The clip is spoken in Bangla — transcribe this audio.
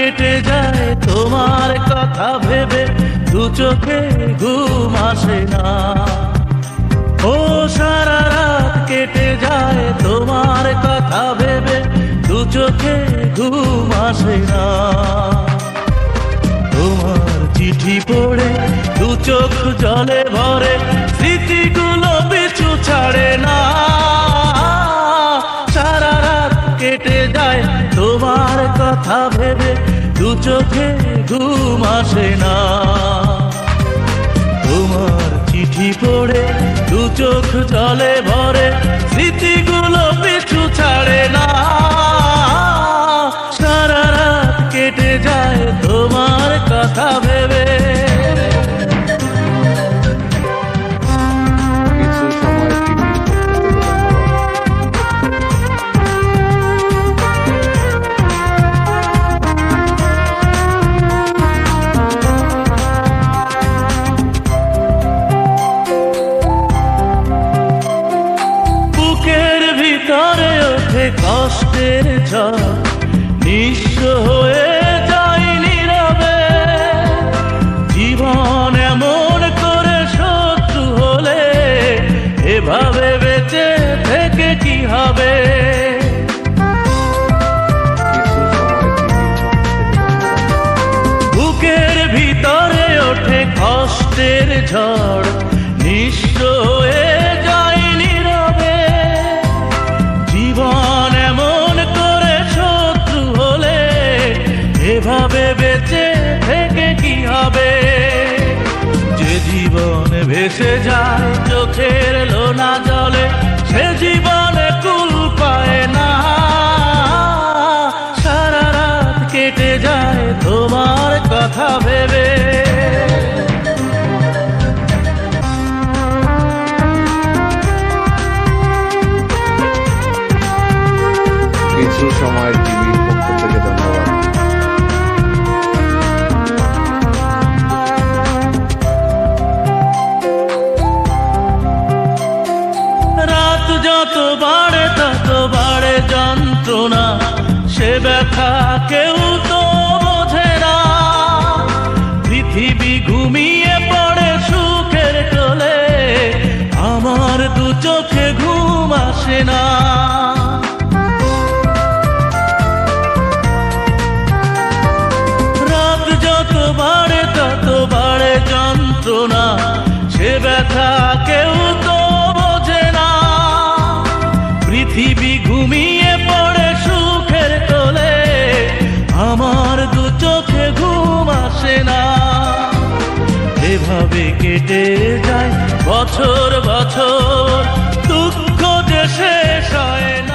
কেটে যায় তোমার কথা ভেবে দু চোখে ঘুম আসে না। ও সারা রাত কেটে যায় তোমার কথা ভেবে দু চোখে ঘুম আসে না। তোমার চিঠি পড়ে দু চোখ জলে ভরে স্মৃতিগুলো কথা ভেবে দু চোখে ঘুম আসে না। তোমার চিঠি পড়ে দু চোখ জলে ভরে স্মৃতিগুলো কষ্টের ঝড় নিঃস্ব হয়ে যায় নীরবে। জীবন এমন করে শত্রু হলে এভাবে বেঁচে থেকে কি হবে? বুকের ভিতরে ওঠে কষ্টের ঝড়, নিঃস্ব ভেসে যায় চোখের লোনা জলে, সে জীবনে কুল পায় না। সারা রাত কেটে যায় তোমার কথা ভেবে। কিছু সময় টিভির যত বাড়ে, তত বাড়ে যন্ত্রণা। সে ব্যথা কেউ তো বোঝে না। পৃথিবী ঘুমিয়ে পড়ে সুখের চলে আমার দু চোখে ঘুম আসে না। কেটে যায় বছর বছর দুঃখ দেশে না।